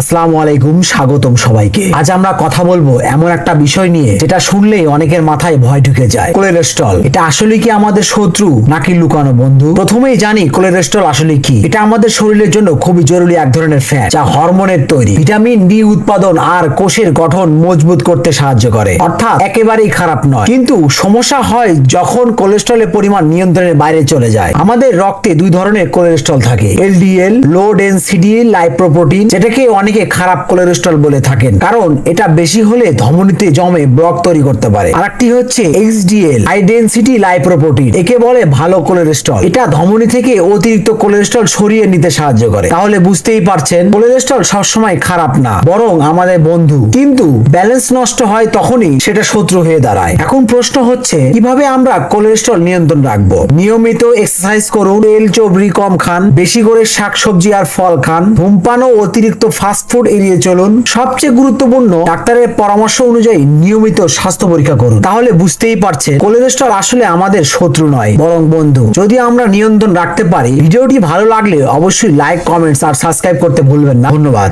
আসসালামু আলাইকুম, স্বাগতম সবাইকে। আজ আমরা কথা বলব এমন একটা বিষয় নিয়ে, যেটা শুনলেই অনেকের মাথায় ভয় ঢুকে যায়। কোলেস্ট্রল এটা আসলে কি আমাদের শত্রু নাকি লুকানো বন্ধু? প্রথমেই জানি কোলেস্ট্রল আসলে কি। এটা আমাদের শরীরের জন্য খুবই জরুরি এক ধরনের ফ্যাট যা হরমোনের তৈরি। ভিটামিন ডি উৎপাদন আর কোষের গঠন মজবুত করতে সাহায্য করে। অর্থাৎ একেবারেই খারাপ নয়। কিন্তু সমস্যা হয় যখন কোলেস্ট্রলের পরিমাণ নিয়ন্ত্রণের বাইরে চলে যায়। আমাদের রক্তে দুই ধরনের কোলেস্ট্রল থাকে। এলডিএল লো ডেন্সিটি, লাইপ্রোপ্রোটিন, যেটাকে অনেকে খারাপ কোলেস্ট্রল বলে থাকেন। কারণ এটা বেশি হলে ধমনীতে জমে ব্লক তৈরি করতে পারে। আরেকটি হচ্ছে এইচডিএল হাই ডেন্সিটি লাইপ্রোপ্রোটিন একে বলে ভালো কোলেস্ট্রল এটা ধমনী থেকে অতিরিক্ত কোলেস্ট্রল সরিয়ে নিতে সাহায্য করে। তাহলে বুঝতেই পারছেন কোলেস্ট্রল সবসময় খারাপ না, বরং আমাদের বন্ধু। কিন্তু ব্যালেন্স নষ্ট হয় তখনই সেটা শত্রু হয়ে দাঁড়ায়। এখন প্রশ্ন হচ্ছে, কীভাবে আমরা কোলেস্ট্রল নিয়ন্ত্রণ রাখব? নিয়মিত এক্সারসাইজ করুন, তেল চর্বি কম খান, বেশি করে শাকসবজি আর ফল খান, ধূমপান ও অতিরিক্ত ফাস্ট ফুড এড়িয়ে চলুন। সবচেয়ে গুরুত্বপূর্ণ ডাক্তারের পরামর্শ অনুযায়ী নিয়মিত স্বাস্থ্য পরীক্ষা করুন। তাহলে বুঝতেই পারছেন কোলেস্ট্রল আসলে আমাদের শত্রু নয়, বরং বন্ধু। যদি আমরা নিয়ন্ত্রণ রাখতে পারি, ভিডিওটি ভালো লাগলে অবশ্যই লাইক কমেন্টস আর সাবস্ক্রাইব করতে ভুলবেন না। ধন্যবাদ।